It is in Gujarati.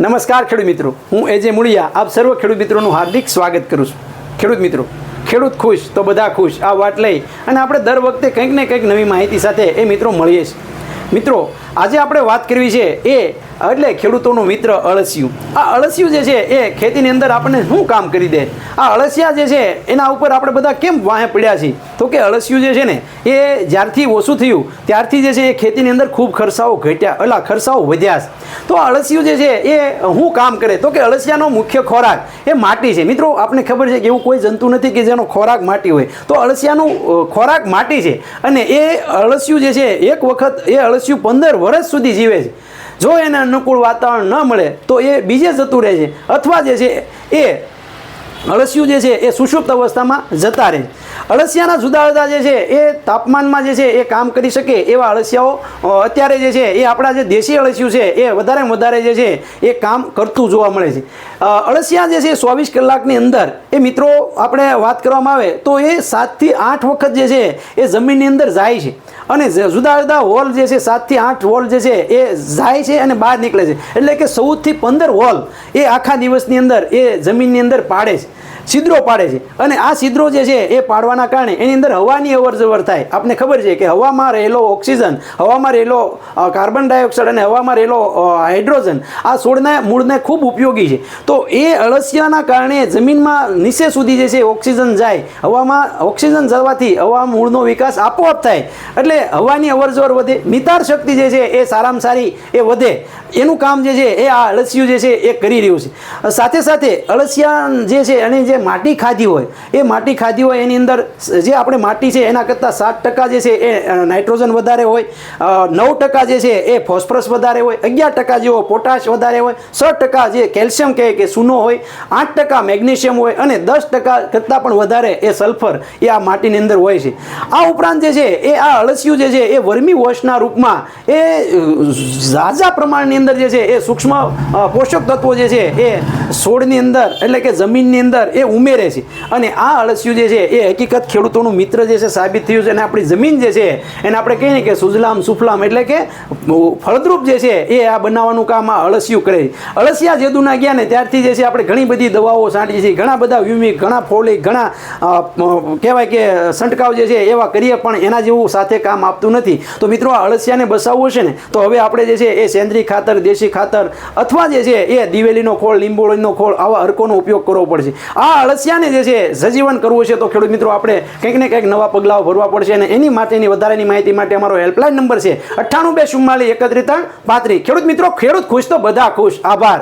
નમસ્કાર ખેડૂત મિત્રો. હું એજે મુળિયા. આપ સર્વ ખેડૂત મિત્રોનું હાર્દિક સ્વાગત કરું છું. ખેડૂત મિત્રો, ખેડૂત ખુશ તો બધા ખુશ. આ વાત લઈ અને આપણે દર વખતે કંઈક ને કંઈક નવી માહિતી સાથે એ મિત્રો મળીએ છીએ. મિત્રો, આજે આપણે વાત કરવી છે એ એટલે ખેડૂતોનું મિત્ર અળસિયું. આ અળસિયું જે છે, એ ખેતીની અંદર આપણને શું કામ કરી દે? આ અળસિયા જે છે, એના ઉપર આપણે બધા કેમ વાહે પડ્યા છીએ? તો કે અળસિયું જે છે ને, એ જ્યારથી ઓછું થયું, ત્યારથી જે છે, એ ખેતીની અંદર ખૂબ ખર્ચાઓ ઘટ્યા એટલે ખર્ચાઓ વધ્યા છે. તો આ અળસિયું જે છે, એ શું કામ કરે? તો કે અળસિયાનો મુખ્ય ખોરાક એ માટી છે. મિત્રો આપણને ખબર છે કે એવું કોઈ જંતુ નથી કે જેનો ખોરાક માટી હોય. તો અળસિયાનું ખોરાક માટી છે. અને એ અળસિયું જે છે, એક વખત, એ અળસિયું પંદર વર્ષ સુધી જીવે છે. જો એને અનુકૂળ વાતાવરણ ન મળે, તો એ બીજે જતું રહે છે. અથવા જે છે, એ અળસિયું જે છે એ સુષુપ્ત અવસ્થામાં જતા રહે અળસિયાના જુદા જુદા જે છે એ તાપમાનમાં જે છે એ કામ કરી શકે એવા અળસિયાઓ અત્યારે જે છે એ આપણા જે દેશી અળસિયું છે એ વધારે વધારે જે છે એ કામ કરતું જોવા મળે છે. અળસિયા જે છે ચોવીસ કલાકની અંદર, એ મિત્રો આપણે વાત કરવામાં આવે તો એ સાતથી આઠ વખત જે છે એ જમીનની અંદર જાય છે. અને જુદા જુદા હોલ જે છે સાતથી આઠ હોલ જે છે એ જાય છે અને બહાર નીકળે છે. એટલે કે ચૌદથી પંદર હોલ એ આખા દિવસની અંદર એ જમીનની અંદર પાડે છે. છિદ્રો પાડે છે. અને આ છિદ્રો જે છે, એ પાડવાના કારણે એની અંદર હવાની અવર જવર થાય. આપને ખબર છે કે હવામાં રહેલો ઓક્સિજન, હવામાં રહેલો કાર્બન ડાયોક્સાઇડ અને હવામાં રહેલો હાઇડ્રોજન આ છોડના મૂળને ખૂબ ઉપયોગી છે. તો એ અળસિયાના કારણે જમીનમાં નીચે સુધી જે છે, ઓક્સિજન જાય. હવામાં ઓક્સિજન જવાથી હવા મૂળનો વિકાસ આપોઆપ થાય. એટલે હવાની અવર જવર વધે, નિતાર શક્તિ જે છે, એ સારામાં સારી એ વધે. એનું કામ જે છે, એ આ અળસિયું જે છે, એ કરી રહ્યું છે. સાથે સાથે અળસિયા જે છે અને જે માટી ખાધી હોય, એ માટી ખાધી હોય, એની અંદર જે આપણે માટી છે, એના કરતાં સાત ટકા જે છે, એ નાઇટ્રોજન વધારે હોય નવ ટકા જે છે, એ ફોસ્ફરસ વધારે હોય, અગિયાર ટકા જેવો પોટાશ વધારે હોય, છ ટકા જે કેલ્શિયમ કહે કે સૂનો હોય, આઠ ટકા મેગ્નેશિયમ હોય અને દસ ટકા કરતાં પણ વધારે એ સલ્ફર એ આ માટીની અંદર હોય છે. આ ઉપરાંત જે છે, એ આ અળસિયું જે છે, એ વર્મી વોશના રૂપમાં એ ઝાઝા પ્રમાણની અંદર જે છે, એ સૂક્ષ્મ પોષક તત્વો જે છે, એ છોડની અંદર એટલે કે જમીનની અંદર એ ઉમેરે છે. અને આ અળસિયું જે છે, એ હકીકત ખેડૂતોનું મિત્ર જે છે, સાબિત થયું છે અને આપણી જમીન જે છે, એને આપણે કહીએ ને કે સુજલામ સુફલામ એટલે કે ફળદ્રુપ જે છે, એ આ બનાવવાનું કામ આ અળસિયું કરે છે. અળસિયા જેદુના ગયા ને, ત્યારથી જે છે, આપણે ઘણી બધી દવાઓ છાંટીએ છીએ ઘણા બધા વ્યુમિક ઘણા ફોલિક ઘણા કહેવાય કે સંટકાવ જે છે, એવા કરીએ પણ એના જેવું સાથે કામ આપતું નથી. તો મિત્રો, આ અળસિયાને બસાવવું છે ને, તો હવે આપણે જે છે, એ સેન્દ્રીય ખાતર, દેશી ખાતર અથવા જે છે, એ દિવેલીનો ખોળ, લીંબોળીનો ખોળ, આવા અરકોનો ઉપયોગ કરવો પડશે. આ અળસિયાને જે છે, સજીવન કરવું છે તો ખેડૂત મિત્રો આપણે કંઈક ને કંઈક નવા પગલાઓ ભરવા પડશે અને એની માટેની વધારાની માહિતી માટે અમારો હેલ્પલાઇન નંબર છે અઠ્ઠાણું બે ચુમ્માલીસ એકત્રીસ ત્રણ પાંત્રીસ. ખેડૂત મિત્રો, ખેડૂત ખુશ તો બધા ખુશ. આભાર.